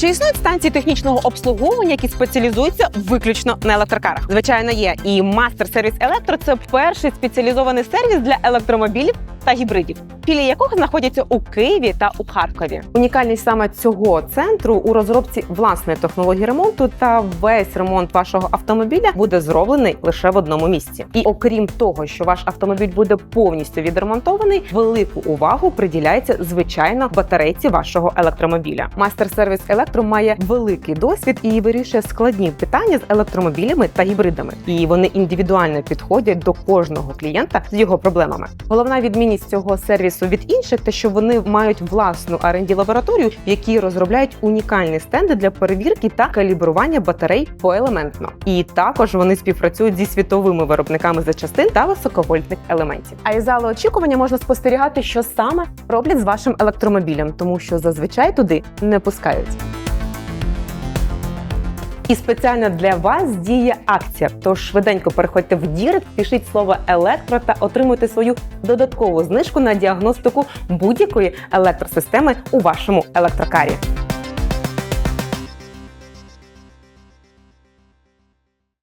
Чи існують станції технічного обслуговування, які спеціалізуються виключно на електрокарах? Звичайно, є. І мастер сервіс електро це перший спеціалізований сервіс для електромобілів та гібридів, філії якого знаходяться у Києві та у Харкові. Унікальність саме цього центру у розробці власної технології ремонту та весь ремонт вашого автомобіля буде зроблений лише в одному місці. І окрім того, що ваш автомобіль буде повністю відремонтований, велику увагу приділяється звичайно батарейці вашого електромобіля. Мастер сервіс електро має великий досвід і вирішує складні питання з електромобілями та гібридами. І вони індивідуально підходять до кожного клієнта з його проблемами. Головна відмінність цього сервісу від інших, те, що вони мають власну R&D лабораторію, в якій розробляють унікальні стенди для перевірки та калібрування батарей поелементно. І також вони співпрацюють зі світовими виробниками запчастин та високовольтних елементів. А із зали очікування можна спостерігати, що саме роблять з вашим електромобілем, тому що зазвичай туди не пускають. І спеціально для вас діє акція. Тож швиденько переходьте в Дірект, пишіть слово електро та отримуйте свою додаткову знижку на діагностику будь-якої електросистеми у вашому електрокарі.